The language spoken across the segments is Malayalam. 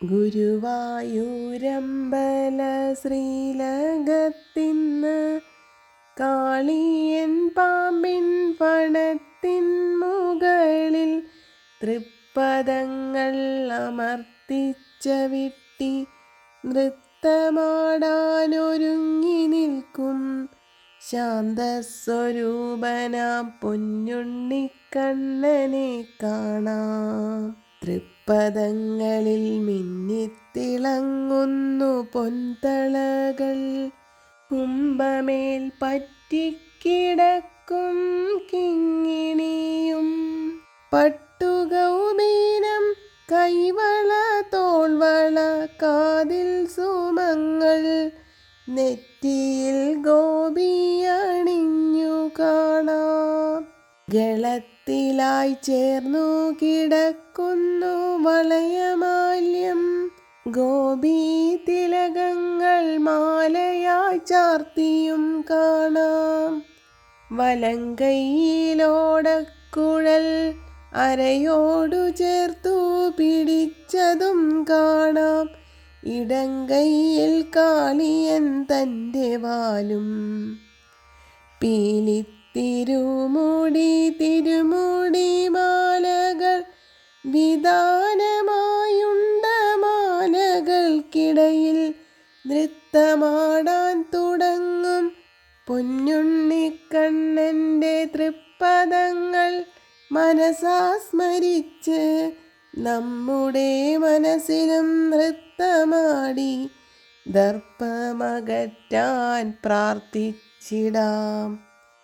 ഗുരുവായൂരമ്പല ശ്രീലകത്തിന്ന് കാളിയൻ പാമ്പിൻ പണത്തിൻ മുകളിൽ തൃപ്പദങ്ങൾ അമർത്തിച്ച വിട്ടി നൃത്തമാടാനൊരുങ്ങി നിൽക്കും ശാന്തസ്വരൂപന പൊന്നുണ്ണിക്കണ്ണനെ കാണാം തൃപ്പദങ്ങളിൽ മിന്നിത്തിളങ്ങുന്നു പൊന്തളകൾ കുംഭമേൽ പറ്റിക്കിടക്കും കിങ്ങിണിയും. പട്ടുകൗമീനം കൈവള തോൾവള കാതിൽ സുമങ്ങൾ. നെറ്റിയിൽ ഗോപിയണിഞ്ഞു ഗളത്തിലായി ചേർന്നു കിടക്കുന്നു വളയമാല്യം ഗോപി തിലകങ്ങൾ മാലയായി ചാർത്തിയും കാണാം. വലങ്കയിലോടക്കുഴൽ അരയോടു ചേർത്തു പിടിച്ചതും കാണാം. ഇടങ്കയിൽ കാളിയൻ തന്റെ വാലും. പീലി തിരുമുടി തിരുമുടി മാലകൾ വിധാനമായുണ്ട മാലകൾക്കിടയിൽ നൃത്തമാടാൻ തുടങ്ങും പൊന്നുണ്ണിക്കണ്ണന്റെ തൃപ്പദങ്ങൾ മനസാസ്മരിച്ച് നമ്മുടെ മനസ്സിലും നൃത്തമാടി ദർപ്പമകറ്റാൻ പ്രാർത്ഥിച്ചിടാം.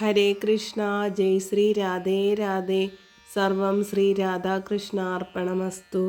ഹരേ കൃഷ്ണ ജയ് ശ്രീ രാധേ രാധേ. സർവം ശ്രീ രാധാകൃഷ്ണ അർപ്പണമസ്തു